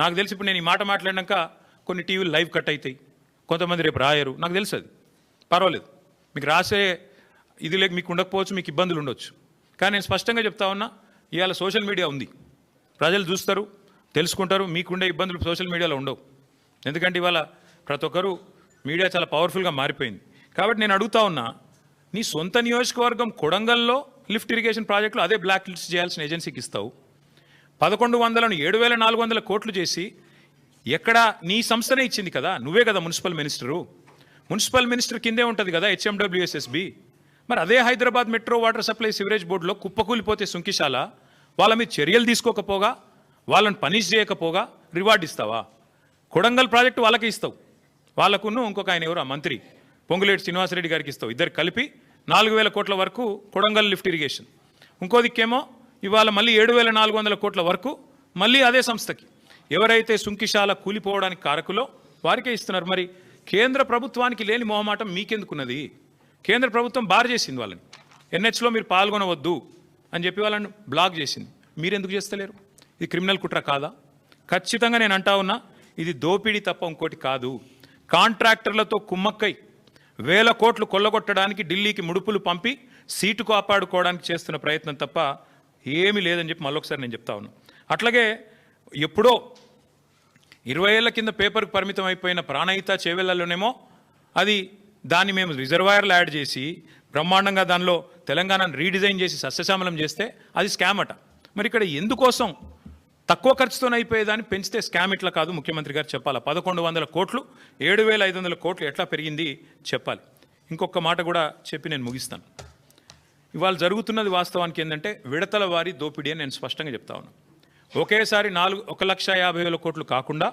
నాకు తెలిసి ఇప్పుడు నేను ఈ మాట మాట్లాడినాక కొన్ని టీవీలు లైవ్ కట్ అవుతాయి కొంతమంది రేపు రాయరు. నాకు తెలుసు అది. పర్వాలేదు. మీకు రాసే ఇది లేక మీకు ఉండకపోవచ్చు మీకు ఇబ్బందులు ఉండొచ్చు. కానీ నేను స్పష్టంగా చెప్తా ఉన్నా ఇవాళ సోషల్ మీడియా ఉంది. ప్రజలు చూస్తారు తెలుసుకుంటారు మీకుండే ఇబ్బందులు సోషల్ మీడియాలో ఉండవు. ఎందుకంటే ఇవాళ ప్రతి ఒక్కరు మీడియా చాలా పవర్ఫుల్గా మారిపోయింది. కాబట్టి నేను అడుగుతా ఉన్నా నీ సొంత నియోజకవర్గం కొడంగల్లో లిఫ్ట్ ఇరిగేషన్ ప్రాజెక్టులు అదే బ్లాక్ లిస్ట్ చేయాల్సిన ఏజెన్సీకి ఇస్తావు. పదకొండు వందలను ఏడు వేల నాలుగు వందల కోట్లు చేసి ఎక్కడ నీ సంస్థనే ఇచ్చింది కదా? నువ్వే కదా మున్సిపల్ మినిస్టరు. మున్సిపల్ మినిస్టర్ కిందే ఉంటుంది కదా హెచ్ఎండబ్ల్యూఎస్ఎస్బి. మరి అదే Hyderabad metro water supply sewerage బోర్డులో కుప్పకూలిపోతే సుంకిశాల? వాళ్ళ మీద చర్యలు తీసుకోకపోగా? వాళ్ళని పనిష్ చేయకపోగా? రివార్డ్ ఇస్తావా? కొడంగల్ ప్రాజెక్టు వాళ్ళకి ఇస్తావు. వాళ్ళకును ఇంకొక ఆయన ఎవరు? ఆ మంత్రి. పొంగులేటి శ్రీనివాసరెడ్డి గారికి ఇస్తావు. ఇద్దరు కలిపి నాలుగు వేల కోట్ల వరకు కొడంగల్ లిఫ్ట్ ఇరిగేషన్. ఇంకో దిక్కేమో ఇవాళ మళ్ళీ ఏడు వేల నాలుగు వందల కోట్ల వరకు మళ్ళీ అదే సంస్థకి. ఎవరైతే సుంకిశాల కూలిపోవడానికి కారకులో వారికే ఇస్తున్నారు మరి కేంద్ర ప్రభుత్వానికి లేని మొహమాటం మీకెందుకున్నది? కేంద్ర ప్రభుత్వం బార్ చేసింది వాళ్ళని. ఎన్హెచ్లో మీరు పాల్గొనవద్దు అని చెప్పి వాళ్ళని బ్లాక్ చేసింది. మీరెందుకు చేస్తలేరు? ఇది క్రిమినల్ కుట్ర కాదా? ఖచ్చితంగా నేను అంటా ఉన్నా ఇది దోపిడీ తప్ప ఇంకోటి కాదు. కాంట్రాక్టర్లతో కుమ్మక్కై వేల కోట్లు కొల్లగొట్టడానికి ఢిల్లీకి ముడుపులు పంపి సీటు కాపాడుకోవడానికి చేస్తున్న ప్రయత్నం తప్ప ఏమీ లేదని చెప్పి మళ్ళొకసారి నేను చెప్తా ఉన్నా. అట్లాగే ఎప్పుడో ఇరవై ఏళ్ళ కింద పేపర్కి పరిమితం అయిపోయిన ప్రాణహిత చేవెళ్ళలోనేమో అది దాన్ని మేము రిజర్వాయర్లు యాడ్ చేసి బ్రహ్మాండంగా దానిలో తెలంగాణను రీడిజైన్ చేసి సస్యశ్యామలం చేస్తే అది స్కామ్ అట. మరి ఇక్కడ ఎందుకోసం తక్కువ ఖర్చుతో అయిపోయేదాన్ని పెంచితే స్కామ్ ఇట్లా కాదు ముఖ్యమంత్రి గారు చెప్పాలి. పదకొండు వందల కోట్లు ఏడు వేల ఐదు వందల కోట్లు ఎట్లా పెరిగింది చెప్పాలి. ఇంకొక మాట కూడా చెప్పి నేను ముగిస్తాను. ఇవాళ జరుగుతున్నది వాస్తవానికి ఏంటంటే విడతల వారి దోపిడీ అని నేను స్పష్టంగా చెప్తా ఉన్నాను ఒకేసారి నాలుగు ఒక లక్ష యాభై వేల కోట్లు కాకుండా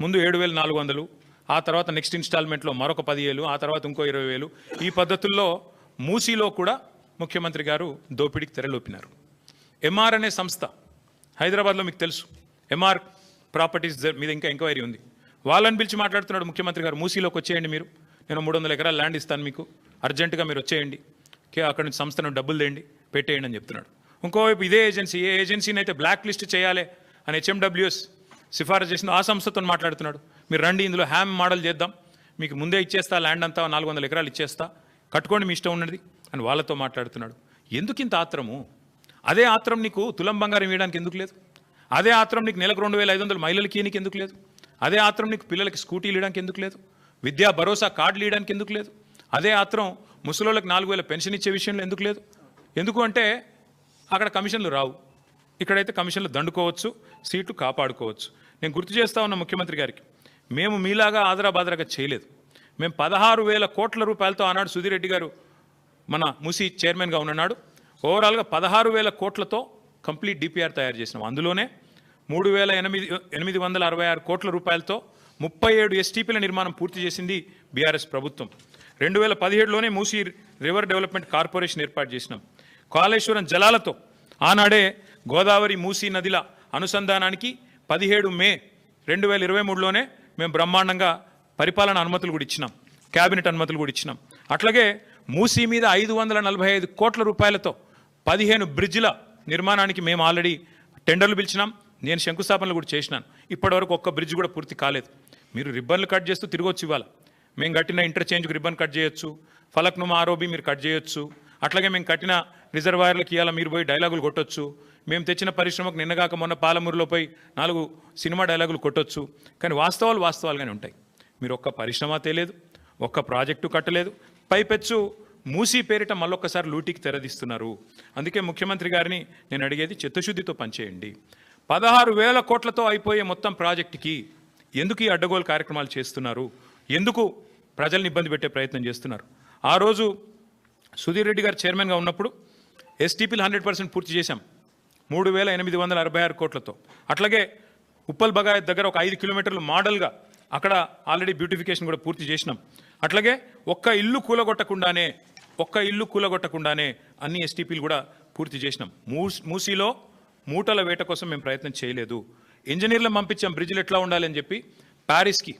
ముందు ఏడు వేల నాలుగు వందలు ఆ తర్వాత నెక్స్ట్ ఇన్స్టాల్మెంట్లో మరొక పదివేలు ఆ తర్వాత ఇంకో ఇరవై వేలు ఈ పద్ధతుల్లో మూసీలో కూడా ముఖ్యమంత్రి గారు దోపిడీకి తెరలోపినారు. ఎంఆర్ అనే సంస్థ హైదరాబాద్లో మీకు తెలుసు. ఎంఆర్ ప్రాపర్టీస్ మీద ఇంకా ఎంక్వైరీ ఉంది. వాళ్ళని పిలిచి మాట్లాడుతున్నాడు ముఖ్యమంత్రి గారు మూసీలోకి వచ్చేయండి మీరు. నేను మూడు వందల ఎకరాల ల్యాండ్ ఇస్తాను మీకు. అర్జెంటుగా మీరు వచ్చేయండి. అక్కడి నుంచి సంస్థను డబ్బులు తేండి పెట్టేయండి అని చెప్తున్నాడు. ఇంకోవైపు ఇదే ఏజెన్సీ ఏ ఏజెన్సీని అయితే బ్లాక్ లిస్ట్ చేయాలి అని హెచ్ఎండబ్ల్యూఎస్ సిఫారసు చేసిన ఆ సంస్థతో మాట్లాడుతున్నాడు. మీరు రండి ఇందులో హ్యామ్ మోడల్ చేద్దాం. మీకు ముందే ఇచ్చేస్తా ల్యాండ్ అంతా నాలుగు వందల ఎకరాలు ఇచ్చేస్తా. కట్టుకోండి మీ ఇష్టం ఉన్నది అని వాళ్ళతో మాట్లాడుతున్నాడు. ఎందుకు ఇంత ఆత్రము? అదే ఆత్రం నీకు తులం బంగారం ఇవ్వడానికి ఎందుకు లేదు? అదే ఆత్రం నీకు నెలకు రెండు వేల ఐదు వందలు మహిళలకి ఈయనకి ఎందుకు లేదు? అదే ఆత్రం నీకు పిల్లలకి స్కూటీలు ఇవ్వడానికి ఎందుకు లేదు? విద్యా భరోసా కార్డులు ఇవ్వడానికి ఎందుకు లేదు? అదే ఆత్రం ముసలోళ్ళకి నాలుగు వేల పెన్షన్ ఇచ్చే విషయంలో ఎందుకు లేదు? ఎందుకు అంటే అక్కడ కమిషన్లు రావు. ఇక్కడైతే కమిషన్లు దండుకోవచ్చు సీట్లు కాపాడుకోవచ్చు. నేను గుర్తు చేస్తా ఉన్న ముఖ్యమంత్రి గారికి మేము మీలాగా ఆదరాబాదరాగా చేయలేదు. మేము పదహారు వేల కోట్ల రూపాయలతో ఆనాడు సుధీరెడ్డి గారు మన ముసి చైర్మన్గా ఉన్నాడు ఓవరాల్గా పదహారు వేల కోట్లతో కంప్లీట్ డిపిఆర్ తయారు చేసినాం. అందులోనే మూడు వేల ఎనిమిది ఎనిమిది వందల అరవై ఆరు కోట్ల రూపాయలతో ముప్పై ఏడు ఎస్టీపీల నిర్మాణం పూర్తి చేసింది బీఆర్ఎస్ ప్రభుత్వం. రెండు వేల పదిహేడులోనే మూసి రివర్ డెవలప్మెంట్ కార్పొరేషన్ ఏర్పాటు చేసినాం. కాళేశ్వరం జలాలతో ఆనాడే గోదావరి మూసీ నదిల అనుసంధానానికి పదిహేడు మే రెండు వేల ఇరవై మూడులోనే మేము బ్రహ్మాండంగా పరిపాలన అనుమతులు కూడా ఇచ్చినాం. క్యాబినెట్ అనుమతులు కూడా ఇచ్చినాం. అట్లాగే మూసీ మీద ఐదు వందల నలభై ఐదు కోట్ల రూపాయలతో పదిహేను బ్రిడ్జిల నిర్మాణానికి మేము ఆల్రెడీ టెండర్లు పిలిచినాం. నేను శంకుస్థాపనలు కూడా చేసినాను. ఇప్పటివరకు ఒక్క బ్రిడ్జ్ కూడా పూర్తి కాలేదు. మీరు రిబ్బన్లు కట్ చేస్తూ తిరిగి వచ్చి ఇవ్వాలి. మేము కట్టిన ఇంటర్చేంజ్కి రిబ్బన్ కట్ చేయొచ్చు. ఫలక్నుమా ఆరోబి మీరు కట్ చేయొచ్చు. అట్లాగే మేము కట్టిన రిజర్వాయర్లకి ఇవాళ మీరు పోయి డైలాగులు కొట్టొచ్చు. మేము తెచ్చిన పరిశ్రమకు నిన్నగాక మొన్న పాలమూరులో పోయి నాలుగు సినిమా డైలాగులు కొట్టొచ్చు. కానీ వాస్తవాలు వాస్తవాలుగానే ఉంటాయి. మీరు ఒక్క పరిశ్రమ తెలియదు ఒక్క ప్రాజెక్టు కట్టలేదు. పైపెచ్చు మూసి పేరిట మళ్ళొక్కసారి లూటీకి తెరదీస్తున్నారు. అందుకే ముఖ్యమంత్రి గారిని నేను అడిగేది చిత్తశుద్ధితో పనిచేయండి. పదహారు వేల కోట్లతో అయిపోయే మొత్తం ప్రాజెక్టుకి ఎందుకు ఈ అడ్డగోలు కార్యక్రమాలు చేస్తున్నారు? ఎందుకు ప్రజల్ని ఇబ్బంది పెట్టే ప్రయత్నం చేస్తున్నారు. ఆ రోజు సుధీర్ రెడ్డి గారు చైర్మన్గా ఉన్నప్పుడు ఎస్టీపీలు హండ్రెడ్ పర్సెంట్ పూర్తి చేశాం. మూడు వేల ఎనిమిది వందల అరవై ఆరు కోట్లతో. అట్లాగే ఉప్పల్ బగాయత్ దగ్గర ఒక ఐదు కిలోమీటర్లు మోడల్గా అక్కడ ఆల్రెడీ బ్యూటిఫికేషన్ కూడా పూర్తి చేసినాం. అట్లాగే ఒక్క ఇల్లు కూలగొట్టకుండానే ఒక్క ఇల్లు కూలగొట్టకుండానే అన్ని ఎస్టీపీలు కూడా పూర్తి చేసినాం. మూస్ మూసీలో మూటల వేట కోసం మేము ప్రయత్నం చేయలేదు. ఇంజనీర్లను పంపించాం. బ్రిడ్జ్లు ఎట్లా ఉండాలి అని చెప్పి ప్యారిస్కి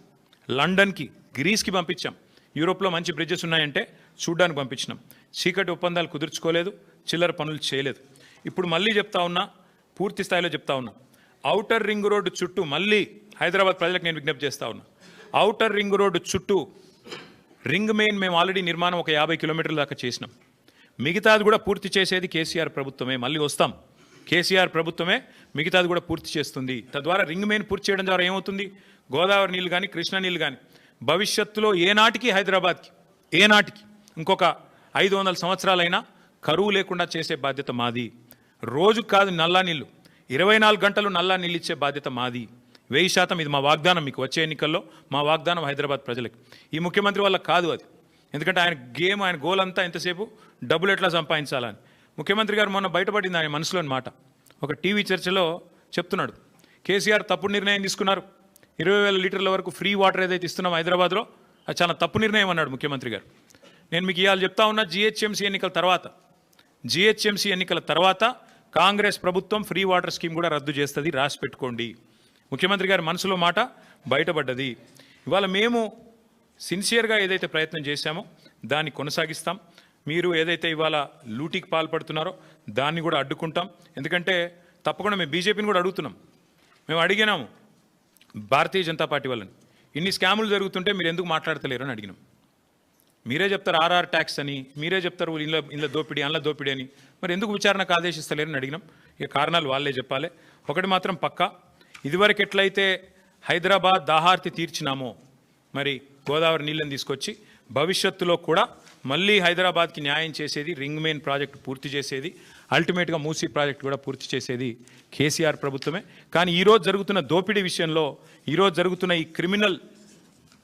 లండన్కి గ్రీస్కి పంపించాం. యూరోప్లో మంచి బ్రిడ్జెస్ ఉన్నాయంటే చూడ్డానికి పంపించినాం. చీకటి ఒప్పందాలు కుదుర్చుకోలేదు చిల్లర పనులు చేయలేదు. ఇప్పుడు మళ్ళీ చెప్తా ఉన్నా పూర్తి స్థాయిలో చెప్తా ఉన్నా. ఔటర్ రింగ్ రోడ్డు చుట్టూ మళ్ళీ హైదరాబాద్ ప్రజలకు నేను విజ్ఞప్తి చేస్తా ఉన్నా. ఔటర్ రింగ్ రోడ్డు చుట్టూ రింగ్ మెయిన్ మేము ఆల్రెడీ నిర్మాణం ఒక యాభై కిలోమీటర్ల దాకా చేసినాం. మిగతాది కూడా పూర్తి చేసేది కేసీఆర్ ప్రభుత్వమే. మళ్ళీ వస్తాం. కేసీఆర్ ప్రభుత్వమే మిగతాది కూడా పూర్తి చేస్తుంది. తద్వారా రింగ్ మెయిన్ పూర్తి చేయడం ద్వారా ఏమవుతుంది? గోదావరి నీళ్ళు కానీ కృష్ణా నీళ్ళు కానీ భవిష్యత్తులో ఏనాటికి హైదరాబాద్కి ఏనాటికి ఇంకొక ఐదు వందల సంవత్సరాలైనా కరువు లేకుండా చేసే బాధ్యత మాది. రోజు కాదు నల్లా నీళ్ళు ఇరవై నాలుగు గంటలు నల్లా నీళ్ళు ఇచ్చే బాధ్యత మాది. వెయ్యి శాతం ఇది మా వాగ్దానం మీకు వచ్చే ఎన్నికల్లో మా వాగ్దానం హైదరాబాద్ ప్రజలకు. ఈ ముఖ్యమంత్రి వల్ల కాదు అది. ఎందుకంటే ఆయన గేమ్ ఆయన గోల్ అంతా ఎంతసేపు డబ్బులు ఎట్లా సంపాదించాలని. ముఖ్యమంత్రి గారు మొన్న బయటపడింది ఆయన మనసులోని మాట. ఒక టీవీ చర్చలో చెప్తున్నాడు. కేసీఆర్ తప్పుడు నిర్ణయం తీసుకున్నారు. ఇరవై వేల లీటర్ల వరకు ఫ్రీ వాటర్ ఏదైతే ఇస్తున్నాం హైదరాబాద్లో అది చాలా తప్పు నిర్ణయం అన్నాడు ముఖ్యమంత్రి గారు. నేను మీకు ఇవాళ చెప్తా ఉన్నా జిహెచ్ఎంసీ ఎన్నికల తర్వాత జిహెచ్ఎంసీ ఎన్నికల తర్వాత కాంగ్రెస్ ప్రభుత్వం ఫ్రీ వాటర్ స్కీమ్ కూడా రద్దు చేస్తుంది రాసి పెట్టుకోండి. ముఖ్యమంత్రి గారి మనసులో మాట బయటపడ్డది. ఇవాళ మేము సిన్సియర్గా ఏదైతే ప్రయత్నం చేశామో దాన్ని కొనసాగిస్తాం. మీరు ఏదైతే ఇవాళ లూటీకి పాల్పడుతున్నారో దాన్ని కూడా అడ్డుకుంటాం. ఎందుకంటే తప్పకుండా మేము బీజేపీని కూడా అడుగుతున్నాం. మేము అడిగినాము భారతీయ జనతా పార్టీ వాళ్ళని. ఇన్ని స్కాములు జరుగుతుంటే మీరు ఎందుకు మాట్లాడతలేరు అని అడిగినాం. మీరే చెప్తారు ఆర్ఆర్ ట్యాక్స్ అని మీరే చెప్తారు ఇళ్ళ ఇళ్ళ దోపిడీ అందులో దోపిడీ అని. మరి ఎందుకు విచారణకు ఆదేశిస్తలేరని అడిగినాం. ఇక కారణాలు వాళ్ళే చెప్పాలి. ఒకటి మాత్రం పక్కా. ఇదివరకు ఎట్లయితే హైదరాబాద్ దాహార్తి తీర్చినామో మరి గోదావరి నీళ్ళని తీసుకొచ్చి భవిష్యత్తులో కూడా మళ్ళీ హైదరాబాద్కి న్యాయం చేసేది రింగ్ మెయిన్ ప్రాజెక్ట్ పూర్తి చేసేది అల్టిమేట్గా మూసీ ప్రాజెక్ట్ కూడా పూర్తి చేసేది కేసీఆర్ ప్రభుత్వమే. కానీ ఈరోజు జరుగుతున్న దోపిడీ విషయంలో ఈరోజు జరుగుతున్న ఈ క్రిమినల్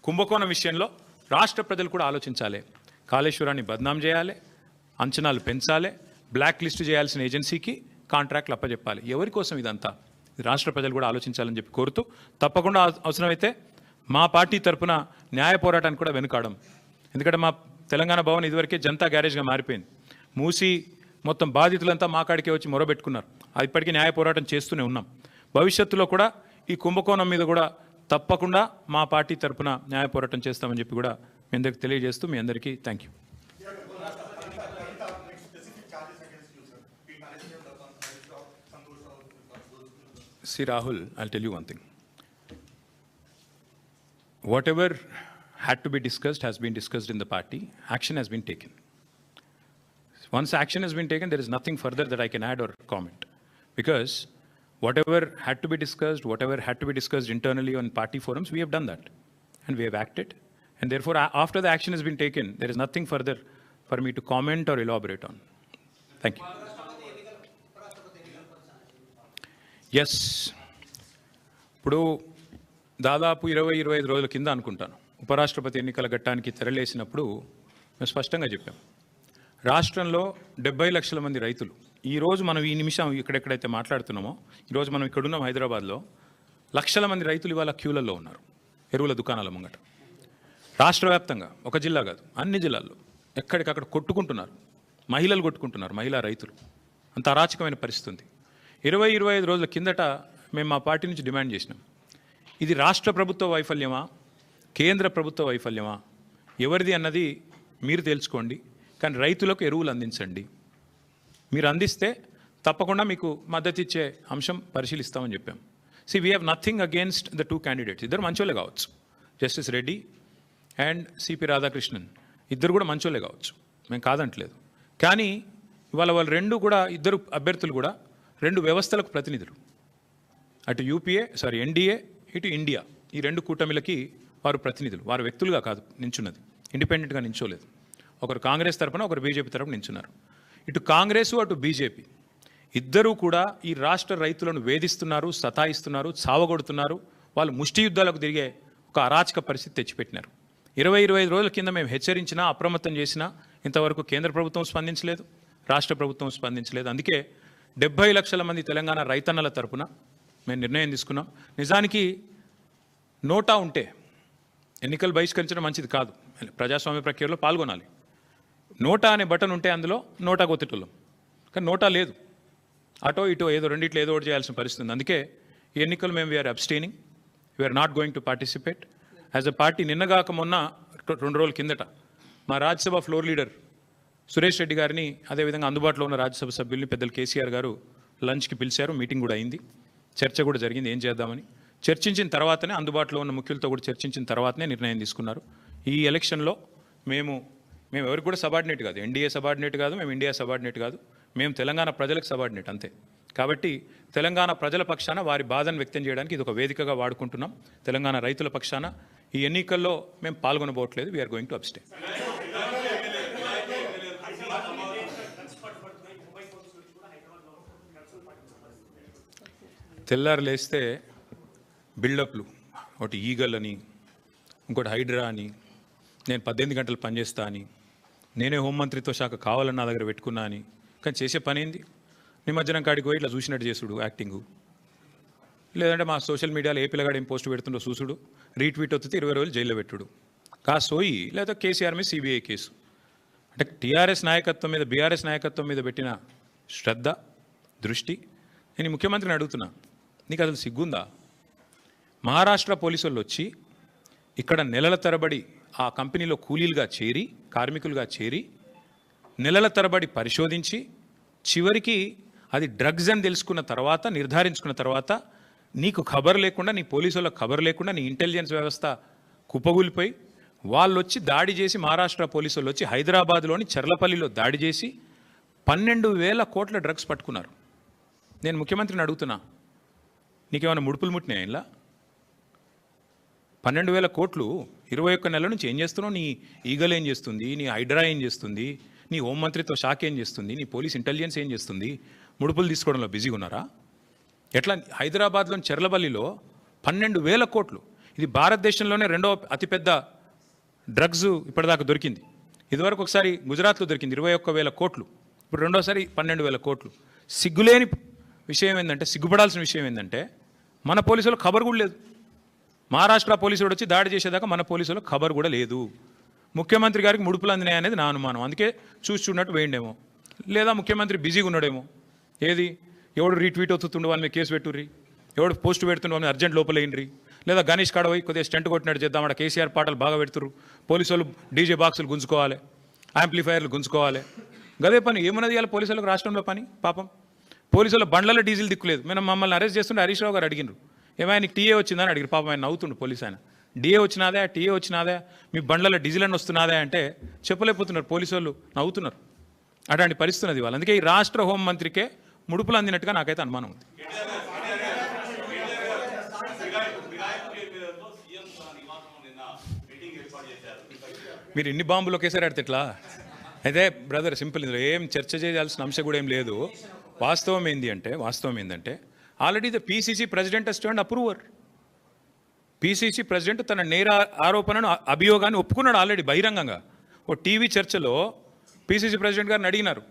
కుంభకోణం విషయంలో రాష్ట్ర ప్రజలు కూడా ఆలోచించాలి. కాళేశ్వరాన్ని బద్నాం చేయాలి అంచనాలు పెంచాలి బ్లాక్ లిస్ట్ చేయాల్సిన ఏజెన్సీకి కాంట్రాక్ట్లు అప్పచెప్పాలి ఎవరి కోసం ఇదంతా? రాష్ట్ర ప్రజలు కూడా ఆలోచించాలని చెప్పి కోరుతూ తప్పకుండా అవసరమైతే మా పార్టీ తరపున న్యాయ పోరాటానికి కూడా వెనుకాడం. ఎందుకంటే మా తెలంగాణ భవన్ ఇదివరకే జనతా గ్యారేజ్గా మారిపోయింది. మూసి మొత్తం బాధితులంతా మా కాడికే వచ్చి మొరబెట్టుకున్నారు ఇప్పటికీ న్యాయ పోరాటం చేస్తూనే ఉన్నాం భవిష్యత్తులో కూడా ఈ కుంభకోణం మీద కూడా తప్పకుండా మా పార్టీ తరపున న్యాయ పోరాటం చేస్తామని చెప్పి కూడా మీ అందరికి తెలియజేస్తూ మీ అందరికీ thank you See, Rahul, I'll tell you one thing. Whatever had to be discussed has been discussed in the party. Action has been taken. Once action has been taken, there is nothing further that I can add or comment. Because whatever had to be discussed, whatever had to be discussed internally on party forums, we have done that. And we have acted. And therefore, after the action has been taken, there is nothing further for me to comment or elaborate on. Thank you. Yes ఇప్పుడు దాదాపు ఇరవై ఇరవై ఐదు రోజుల కింద అనుకుంటాను ఉపరాష్ట్రపతి ఎన్నికల ఘట్టానికి తెరలేసినప్పుడు మేము స్పష్టంగా చెప్పాము రాష్ట్రంలో డెబ్బై లక్షల మంది రైతులు. ఈరోజు మనం ఈ నిమిషం ఇక్కడెక్కడైతే మాట్లాడుతున్నామో ఈరోజు మనం ఇక్కడున్నాం హైదరాబాద్లో లక్షల మంది రైతులు ఇవాళ క్యూలలో ఉన్నారు ఎరువుల దుకాణాల ముంగట. రాష్ట్ర వ్యాప్తంగా ఒక జిల్లా కాదు అన్ని జిల్లాల్లో ఎక్కడికక్కడ కొట్టుకుంటున్నారు మహిళలు కొట్టుకుంటున్నారు మహిళా రైతులు. అంత అరాచకమైన పరిస్థితి ఉంది. ఇరవై ఇరవై ఐదు రోజుల కిందట మేము మా పార్టీ నుంచి డిమాండ్ చేసినాం. ఇది రాష్ట్ర ప్రభుత్వ వైఫల్యమా? కేంద్ర ప్రభుత్వ వైఫల్యమా? ఎవరిది అన్నది మీరు తెలుసుకోండి. కానీ రైతులకు ఎరువులు అందించండి. మీరు అందిస్తే తప్పకుండా మీకు మద్దతు ఇచ్చే అంశం పరిశీలిస్తామని చెప్పాం. See we have nothing against the two candidates ఇద్దరు మంచోళ్ళే కావచ్చు. Justice Reddy and CP Radhakrishnan ఇద్దరు కూడా మంచోళ్ళే కావచ్చు. మేము కాదంటలేదు. కానీ ఇవాళ వాళ్ళు రెండు కూడా ఇద్దరు అభ్యర్థులు కూడా రెండు వ్యవస్థలకు ప్రతినిధులు. అటు యూపీఏ సారీ ఎన్డీఏ ఇటు ఇండియా ఈ రెండు కూటమిలకి వారు ప్రతినిధులు. వారు వ్యక్తులుగా కాదు నించున్నది. ఇండిపెండెంట్గా నించోలేదు. ఒకరు కాంగ్రెస్ తరపున ఒకరు బీజేపీ తరపున నించున్నారు. ఇటు కాంగ్రెస్ అటు బీజేపీ. ఇద్దరూ కూడా ఈ రాష్ట్ర రైతులను వేధిస్తున్నారు సతాయిస్తున్నారు చావగొడుతున్నారు. వాళ్ళు ముష్టి యుద్ధాలకు తిరిగే ఒక అరాచక పరిస్థితి తెచ్చిపెట్టినారు. ఇరవై ఇరవై ఐదు రోజుల కింద మేము హెచ్చరించినా అప్రమత్తం చేసినా ఇంతవరకు కేంద్ర ప్రభుత్వం స్పందించలేదు రాష్ట్ర ప్రభుత్వం స్పందించలేదు. అందుకే డెబ్బై లక్షల మంది తెలంగాణ రైతన్నల తరపున మేము నిర్ణయం తీసుకున్నాం. నిజానికి నోటా ఉంటే ఎన్నికలు బహిష్కరించడం మంచిది కాదు. ప్రజాస్వామ్య ప్రక్రియలో పాల్గొనాలి. నోటా అనే బటన్ ఉంటే అందులో నోటా కొత్తటోళ్ళం. కానీ నోటా లేదు. అటో ఇటో ఏదో రెండిట్లో ఏదో ఒకటి చేయాల్సిన పరిస్థితి ఉంది. అందుకే ఈ ఎన్నికలు మేము we're abstaining we're not going to participate. As a party నిన్నగాక మొన్న రెండు రోజుల కిందట మా రాజ్యసభ ఫ్లోర్ లీడర్ సురేష్ రెడ్డి గారిని అదేవిధంగా అందుబాటులో ఉన్న రాజ్యసభ సభ్యుల్ని పెద్దలు కేసీఆర్ గారు లంచ్కి పిలిచారు. మీటింగ్ కూడా అయింది. చర్చ కూడా జరిగింది. ఏం చేద్దామని. చర్చించిన తర్వాతనే అందుబాటులో ఉన్న ముఖ్యులతో కూడా చర్చించిన తర్వాతనే నిర్ణయం తీసుకున్నారు. ఈ ఎలక్షన్లో మేము మేము ఎవరికి కూడా సబార్డినేట్ కాదు. ఎన్డీఏ సబార్డినేట్ కాదు మేము ఇండియా సబార్డినేట్ కాదు. మేము తెలంగాణ ప్రజలకు సబార్డినేట్ అంతే. కాబట్టి తెలంగాణ ప్రజల పక్షాన వారి బాధను వ్యక్తం చేయడానికి ఇది ఒక వేదికగా వాడుకుంటున్నాం. తెలంగాణ రైతుల పక్షాన ఈ ఎన్నికల్లో మేము పాల్గొనబోవట్లేదు. వీఆర్ గోయింగ్ టు అబ్స్టే తెల్లారు లేస్తే బిల్డప్లు ఒకటి ఈగల్ అని ఇంకోటి హైడ్రా అని నేను పద్దెనిమిది గంటలు పనిచేస్తా అని నేనే హోంమంత్రిత్వ శాఖ కావాలని నా దగ్గర పెట్టుకున్నా అని. కానీ చేసే పని ఏంది? నిమజ్జనం కాడికి పోయి ఇట్లా చూసినట్టు చేసుడు యాక్టింగ్. లేదంటే మా సోషల్ మీడియాలో ఏ పిల్లగాడు ఏం పోస్ట్ పెడుతుండో చూసుడు. రీట్వీట్ వస్తే ఇరవై రోజులు జైల్లో పెట్టుడు. కాసోయి లేదా కేసీఆర్ మీద సిబిఐ కేసు. అంటే టీఆర్ఎస్ నాయకత్వం మీద బీఆర్ఎస్ నాయకత్వం మీద పెట్టిన శ్రద్ధ దృష్టి నేను ముఖ్యమంత్రిని అడుగుతున్నా. నీకు అసలు సిగ్గుందా? మహారాష్ట్ర పోలీసు వచ్చి ఇక్కడ నెలల తరబడి ఆ కంపెనీలో కూలీలుగా చేరి కార్మికులుగా చేరి నెలల తరబడి పరిశోధించి చివరికి అది డ్రగ్స్ అని తెలుసుకున్న తర్వాత నిర్ధారించుకున్న తర్వాత నీకు ఖబర్ లేకుండా నీ పోలీసులకు ఖబర్ లేకుండా నీ ఇంటెలిజెన్స్ వ్యవస్థ కుప్పగూలిపోయి వాళ్ళు వచ్చి దాడి చేసి మహారాష్ట్ర పోలీసులు వచ్చి హైదరాబాద్లోని చర్లపల్లిలో దాడి చేసి పన్నెండు వేల కోట్ల డ్రగ్స్ పట్టుకున్నారు. నేను ముఖ్యమంత్రిని అడుగుతున్నా నీకేమైనా ముడుపులు ముట్టినాయి ఇలా పన్నెండు వేల కోట్లు ఇరవై ఒక్క నెల నుంచి ఏం చేస్తున్నావు? నీ ఈగల్ ఏం చేస్తుంది? నీ హైడ్రా ఏం చేస్తుంది? నీ హోంమంత్రిత్వ శాఖ ఏం చేస్తుంది? నీ పోలీస్ ఇంటెలిజెన్స్ ఏం చేస్తుంది? ముడుపులు తీసుకోవడంలో బిజీగా ఉన్నారా? ఎట్లా హైదరాబాద్లోని చెర్లబల్లిలో పన్నెండు వేల కోట్లు. ఇది భారతదేశంలోనే రెండవ అతిపెద్ద డ్రగ్స్ ఇప్పటిదాకా దొరికింది. ఇదివరకు ఒకసారి గుజరాత్లో దొరికింది ఇరవై ఒక్క వేల కోట్లు. ఇప్పుడు రెండోసారి పన్నెండు వేల కోట్లు. సిగ్గులేని విషయం ఏంటంటే సిగ్గుపడాల్సిన విషయం ఏంటంటే మన పోలీసులు ఖబర్ కూడా లేదు. మహారాష్ట్ర పోలీసుడు వచ్చి దాడి చేసేదాకా మన పోలీసులకు ఖబర్ కూడా లేదు. ముఖ్యమంత్రి గారికి ముడుపులు అందినాయి అనేది నా అనుమానం. అందుకే చూసి చూడనట్టు వేయండేమో. లేదా ముఖ్యమంత్రి బిజీగా ఉన్నాడేమో. ఏది? ఎవడు రీట్వీట్ అవుతుండే వాళ్ళ మీద కేసు పెట్టుర్రి? ఎవడు పోస్ట్ పెడుతుండే వాళ్ళని అర్జెంట్ లోపలేయండి లేదా గణేష్ కాడ పోయి కొద్దిగా స్టెంట్ కొట్టినట్టు చేద్దాం అక్కడ కేసీఆర్ పాటలు బాగా పెడుతురు పోలీసు వాళ్ళు డీజే బాక్సులు గుంజుకోవాలి యాంప్లిఫైర్లు గుంజుకోవాలి. గదే పని? ఏమన్నది ఇవాళ పోలీసులకు రాష్ట్రంలో పని? పాపం. పోలీసుల బండ్లలో డీజిల్ దిక్కులేదు. మేము మమ్మల్ని అరెస్ట్ చేస్తుంటే హరీష్ రావు గారు అడిగినారు ఏమైనా టీఏ వచ్చిందని అడిగారు. పాపం ఆయన నవ్వుతుండు పోలీస్ ఆయన. డిఏ వచ్చినాదే టీఏ వచ్చినాదే మీ బండ్లలో డీజిల్ అని వస్తున్నాదే అంటే చెప్పలేకపోతున్నారు. పోలీసు వాళ్ళు నవ్వుతున్నారు. అటువంటి పరిస్థితి అది వాళ్ళు అందుకే ఈ రాష్ట్ర హోంమంత్రికే ముడుపులు అందినట్టుగా నాకైతే అనుమానం ఉంది. మీరు ఇన్ని బాంబులు ఒకేసారి ఆడితే ఎట్లా? అయితే బ్రదర్ సింపుల్ ఇందులో ఏం చర్చ చేయాల్సిన అంశం కూడా ఏం లేదు. వాస్తవం ఏంది అంటే వాస్తవం ఏంటంటే already the PCC president stand approver PCC president తన నేర ఆరోపణను అభియోగాన్ని ఒప్పుకున్నాడు ఆల్రెడీ బహిరంగంగా. ఓ టీవీ చర్చలో పీసీసీ ప్రెసిడెంట్ గారిని అడిగినారు.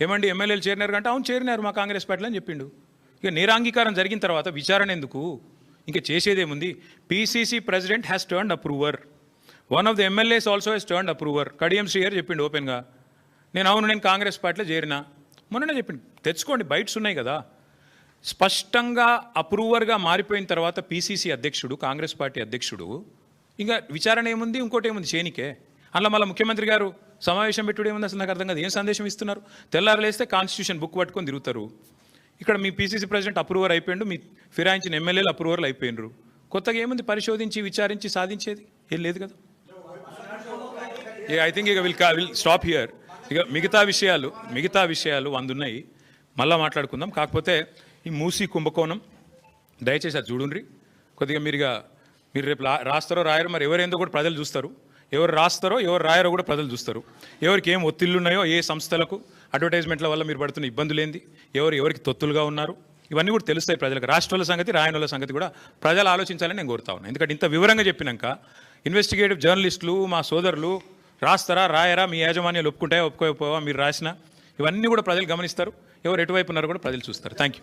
ఏమండి ఎమ్మెల్యేలు చేరినారు అంటే అవును చేరినారు మా కాంగ్రెస్ పార్టీలో అని చెప్పిండు. ఇక నేరాంగీకారం జరిగిన తర్వాత విచారణ ఎందుకు? ఇంకా చేసేదేముంది? PCC president has turn approver one of the MLAs also he's turn approver Kadiyam Srihari చెప్పిండు ఓపెన్గా నేను అవును నేను కాంగ్రెస్ పార్టీలో చేరిన. మొన్ననే చెప్పిండు. తెచ్చుకోండి బైట్స్ ఉన్నాయి కదా. స్పష్టంగా అప్రూవర్గా మారిపోయిన తర్వాత పీసీసీ అధ్యక్షుడు కాంగ్రెస్ పార్టీ అధ్యక్షుడు ఇంకా విచారణ ఏముంది ఇంకోటి ఏముంది? చేనికే. అందులో మళ్ళీ ముఖ్యమంత్రి గారు సమావేశం పెట్టుడు ఏముంది అసలు నాకు అర్థం కాదు. ఏం సందేశం ఇస్తున్నారు? తెల్లారలేస్తే కాన్స్టిట్యూషన్ బుక్ పట్టుకొని తిరుగుతారు. ఇక్కడ మీ పీసీసీ ప్రెసిడెంట్ అప్రూవర్ అయిపోయిండు మీ ఫిరాయించిన ఎమ్మెల్యేలు అప్రూవర్లు అయిపోయినరు కొత్తగా ఏముంది పరిశోధించి విచారించి సాధించేది? ఏం లేదు కదా. ఐ థింక్ ఇక విల్ విల్ స్టాప్ హియర్ ఇక మిగతా విషయాలు మిగతా విషయాలు అందున్నాయి మళ్ళీ మాట్లాడుకుందాం. కాకపోతే ఈ మూసి కుంభకోణం. దయచేసి అది చూడుండ్రి. కొద్దిగా మీరుగా మీరు రేపు రాస్తారో రాయరో మరి ఎవరేందో కూడా ప్రజలు చూస్తారు. ఎవరు రాస్తారో ఎవరు రాయరో కూడా ప్రజలు చూస్తారు. ఎవరికి ఏం ఒత్తిళ్ళు ఉన్నాయో ఏ సంస్థలకు అడ్వర్టైజ్మెంట్ల వల్ల మీరు పడుతున్న ఇబ్బందులు ఏంది ఎవరు ఎవరికి తొత్తులుగా ఉన్నారు ఇవన్నీ కూడా తెలుస్తాయి ప్రజలకు. రాష్ట్రాల సంగతి రాయనుల సంగతి కూడా ప్రజలు ఆలోచించాలని నేను కోరుతా ఉన్నాను ఎందుకంటే ఇంత వివరంగా చెప్పినాక ఇన్వెస్టిగేటివ్ జర్నలిస్టులు మా సోదరులు రాస్తారా రాయరా మీ యాజమాన్యాలు ఒప్పుకుంటాయా ఒప్పుకోకపోవా మీరు రాసిన ఇవన్నీ కూడా ప్రజలు గమనిస్తారు. ఎవరు ఎటువైపు ఉన్నారో కూడా ప్రజలు చూస్తారు. Thank you